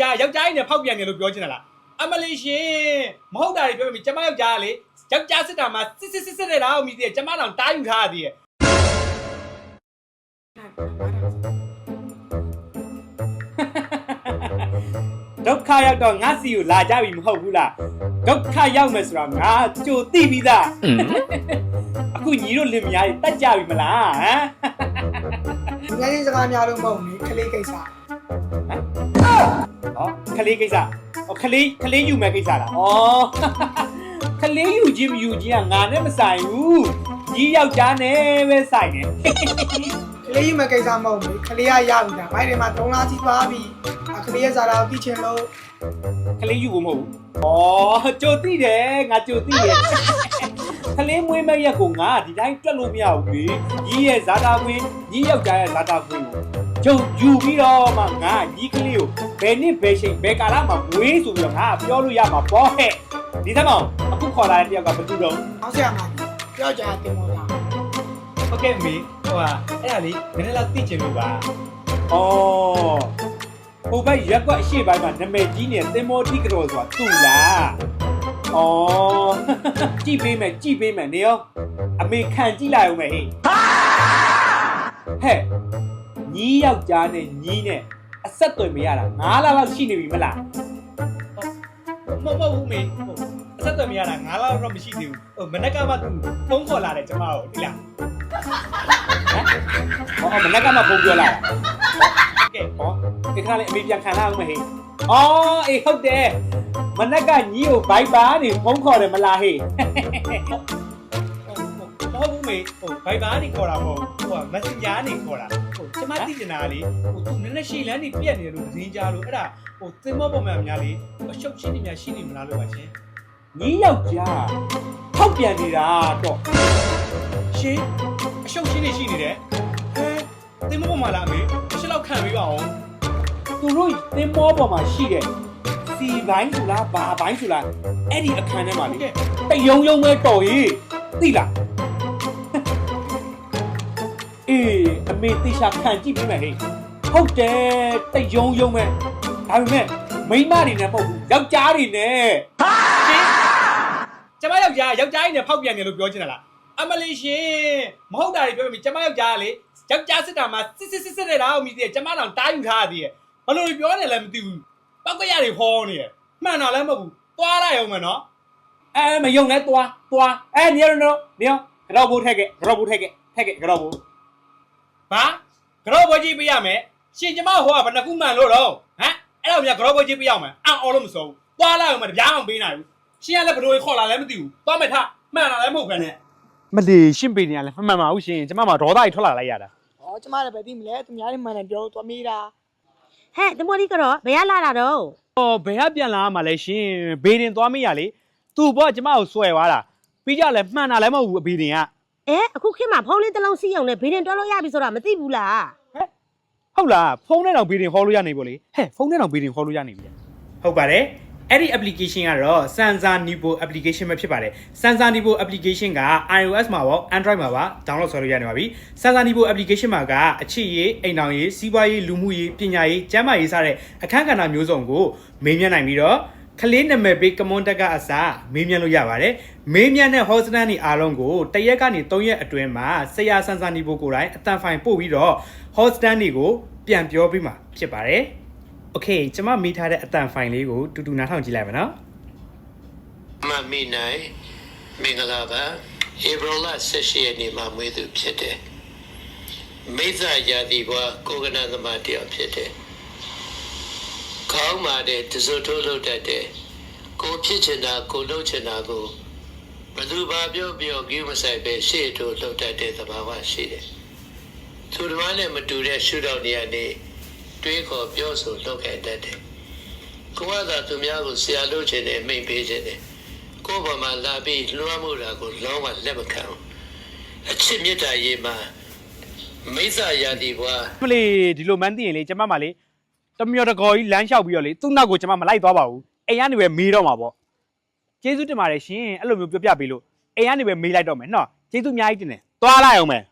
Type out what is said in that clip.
က်ျားယောက်ျားကြီးနဲ့ဖောက်ပြန်တယ်လို့ပြောချင်တာလားအမလေးရှင်မဟုတ်တာတွေပြောမိကျမယောက်ျားကလေယောက်ျားစစ်တာမှာစစ်စစ်စစ်စစ်တဲ့လားအောင်မိသေးတယ်ကျမတောင်တားယူထားရသေးတယ်ဒုက္ခရောက်တော့ငါစီကိုလာကြပြီမဟုတ်ဘူးလားဒုက္ခရောက်မယ်ဆိုတာငါကြိုသိပြီးသားအခုညီတို့လင်မယားကြီးတတ်ကြပြီမလားဟမ်ဒီငယ်ချင်းစကားများလို့မဟုတ်ဘူးခလေးကိစ္စ ဟောခလေးကိစ္စဟောခလေးခလေးယူမဲ့ကိစ္စလားဩခလေးယူခြင်းမယူခြင်းကငါနဲ့မဆိုင်ဘူးကြီးယောက်ျားနဲ့ပဲဆိုင်တယ်ခလေးယူမဲ့ကိစ္စမဟုတ်ဘူးခလေးကရပြီဒါဘိုင်းတွေမှာ3လစီသွားပြီအခလေးရဲ့ဇာတာကိုသိချင်လို့ခလေးယူဖို့မဟုတ်ဘူးဩကြိုသိတယ်ငါကြိုသိတယ်ခလေးမွေးမဲ့ရက်ကိုငါဒီတိုင်းတွက်လို့မရဘူးလေကြီးရဲ့ဇာတာခွင်းကြီးယောက်ျားရဲ့ဇာတာခွင်းကို ကျုပ်ယူပြီးတော့မှငါကြီးကလေးကိုဘယ်နှစ်ဘယ်ချိန်ဘယ်ကာလမှာမွေးဆိုပြီးတော့ငါပြောလို့ရမှာပေါ့ဟဲ့ဒီသမောင်အခုခေါ်လာတဲ့တယောက်ကဘယ်သူတော့အောင်ဆရာမကြီးပြောကြတင်မောလားဟုတ်ကဲ့မေဟိုဟာအဲ့ဒါလေးနည်းနည်းလောက်သိချင်လို့ပါ။အော်ဟိုဘက်ရက်ကွက်အရှိပိုင်းမှာနာမည်ကြီးနေတဲ့သင်္ဘောတိကတော်ဆိုတာသူ့လား။အော်ကြည့်ပေးမယ်ကြည့်ပေးမယ်နေရောအမေခံကြည့်လိုက်အောင်မယ်ဟေ့။ဟဲ့ ညီးယောက်ျားနဲ့ညီးနဲ့အဆက်သွယ်မရတာ9လလောက်ရှိနေပြီမလား။မဟုတ်ဘူးမေအဆက်သွယ်မရတာ9လလောက်တော့မရှိသေးဘူး။ဟိုမနေ့ကမှသူဖုန်းခေါ်လာတယ်ကျမကိုဒီလား။ဟောမနက်ကမှပုံပြောလာတာကဲဟောဒီခါလေးအမေပြန်ခံလာအောင်မဟေးအော်အေးဟုတ်တယ်မနက်ကညီကိုဘိုက်ပါနေဖုန်းခေါ်တယ်မလားဟေး မဟုတ်ဘူးမေဟိုဘိုက်ပါနေခေါ်တာမဟုတ်ဟိုက messenger နေခေါ်တာဟိုကျမသိနေတာလေဟိုသူနည်းနည်းရှည်လန်းနေပြက်နေတယ်လို့သတင်းကြားလို့အဲ့ဒါဟိုသင်္ဘောပေါ်မှာများလေအရှုပ်ရှင်းနေများရှိနေမလားလို့ပါရှင်ညီယောက်ျားထောက်ပြန်နေတာတော့ရှင်းအရှုပ်ရှင်းနေရှိနေတယ်ဟဲတင်မောပေါ်မှာလားအမေတစ်ချက်လောက်ခံပေးပါအောင်သူတို့တင်မောပေါ်မှာရှိတဲ့စီပိုင်းဆိုလားဘာပိုင်းဆိုလားအဲ့ဒီအခန်းထဲမှာလေတယုံယုံပဲတော်ရေးသိလား အေးအမေတိချာခံကြည့်ပြီးမယ်ဟေ့ဟုတ်တယ်တယုံယုံပဲဒါပေမဲ့မိန်းမတွေနဲ့မဟုတ်ဘူးယောက်ျားတွေနဲ့ဟာရှင်ကျမယောက်ျားယောက်ျားကြီးနဲ့ဖောက်ပြန်တယ်လို့ပြောချင်တာလားအမလေးရှင်မဟုတ်တာတွေပြောမိကျမယောက်ျားကလေယောက်ျားစစ်တာမှာစစ်စစ်စစ်စစ်တဲ့လားအောင်မိသေးတယ်ကျမတောင်တားယူထားရသေးတယ်ဘယ်လိုပြောနေလဲမသိဘူးပောက်ကရတွေဟောနေတယ်မှန်တော့လည်းမဟုတ်ဘူးသွားလိုက်အောင်မယ်နော်အဲမယုံလဲသွားသွားအဲနေရနော်နေရကြောက်ဖို့ထက်ကကြောက်ဖို့ထက်ကထက်ကကြောက်ဖို့ ဘာကြောက်ဖို့ကြီးပြရမယ်ရှင်ကျမဟောကဘယ်နှခုမှန်လို့တော့ဟမ်အဲ့တော့မြကြောက်ဖို့ကြီးပြရမယ်အံ့အော်လို့မစိုးဘူးသွားလိုက်အောင်မယ်ကြားအောင်ပေးနိုင်ဘူးရှင်ကလည်းဘယ်လိုခေါ်လာလဲမသိဘူးသွားမယ်ထမှန်တာလည်းမဟုတ်ဘဲနဲ့မလီရှင်းပေးနေရလဲမမှန်ပါဘူးရှင်ကျမမှာဒေါသကြီးထွက်လာလိုက်ရတာဟောကျမလည်းပဲသိမလဲသူများတွေမှန်တယ်ပြောသွားမိတာဟဲ့တမောဒီကတော့ဘယ်ရလာတာတော့။အော်ဘယ်ကပြန်လာမှလဲရှင်။ဘေးတင်သွားမိရလေ။သူ့ဘောကျမကိုဆွဲသွားတာ။ပြီးကြလဲမှန်တာလည်းမဟုတ်ဘူးအဘေးတင်က အဲအခုခေတ်မှာဖုန်းလေးတစ်လုံးစီးအောင်နဲ့ဘေးရင်တွဲလို့ရပြီဆိုတာမသိဘူးလား။ဟုတ်လားဖုန်းနဲ့တော့ဘေးတင်ဟောလို့ရနေပေါ့လေ။ဟဲ့ဖုန်းနဲ့တော့ဘေးတင်ဟောလို့ရနေပြီ။ဟုတ်ပါတယ်။အဲ့ဒီ application ကတော့ Sansa Nibo application ပဲဖြစ်ပါတယ်။ Sansa Nibo application က iOS မှာရော Android မှာပါ download ဆွဲလို့ရနေပါပြီ။ Sansa Nibo application မှာကအချစ်ရေးအိမ်တော်ရေးစီးပွားရေးလူမှုရေးပညာရေးကျန်းမာရေးစတဲ့အခန်းကဏ္ဍမျိုးစုံကိုမေးမြန်းနိုင်ပြီးတော့ ကလေးနာမည်ပေးကမွန်တက်ကအစားမေးမြန်းလို့ရပါတယ်။မေးမြန်းတဲ့ host နဲ့အားလုံးကိုတစ်ရက်ကနေ3ရက်အတွင်းမှာဆရာ Sansa Nibo ကိုယ်တိုင်အတန်ဖိုင်ပို့ပြီးတော့ host တွေကိုပြန်ပြောပြီးမှဖြစ်ပါတယ်။ Okay ကျွန်မမိထားတဲ့အတန်ဖိုင်လေးကိုတူတူနားထောင်ကြည့်လိုက်ပါနော်မမီနိုင်မင်္ဂလာပါဧပြီလ18ရက်နေ့မှာမွေးသူဖြစ်တယ်မိစ္ဆာယာတိဘွားကိုကနသမတယောက်ဖြစ်တယ် ခေါင်းမာတဲ့တစွတ်ထိုးလုပ်တတ်တယ်ကိုဖြစ်ချင်တာကိုလုပ်ချင်တာကိုဘယ်သူဘာပြောပြောကြည့်မဆိုင်ပဲရှေ့ထိုးလုပ်တတ်တဲ့သဘာဝရှိတယ်သူတော်ဘာနဲ့မတူတဲ့ရှုထောင့်တွေကနေတွေးခေါ်ပြောဆိုလုပ်ခဲ့တတ်တယ်ကိုကသာသူများကိုဆရာလုပ်ချင်တယ်မိတ်ပေးချင်တယ်ကိုယ့်ဘာမှလာပြီးလွှမ်းမိုးတာကိုလုံးဝလက်မခံဘူးအချစ်မြတ်တာရေးမှာမိစ္ဆာယာတိဘွားမလေးဒီလိုမှန်းသိရင်လေကျွန်မမှလေ တမျောတကော်ကြီးလမ်းလျှောက်ပြီးတော့လေသူ့နောက်ကိုကျွန်မမလိုက်သွားပါဘူးအိမ်ကနေပဲမေးတော့မှာပေါ့ကျေးဇူးတင်ပါတယ်ရှင်အဲ့လိုမျိုးပြောပြပေးလို့အိမ်ကနေပဲမေးလိုက်တော့မယ်နော်ကျေးဇူးအများကြီးတင်တယ်သွားလိုက်အောင်မယ်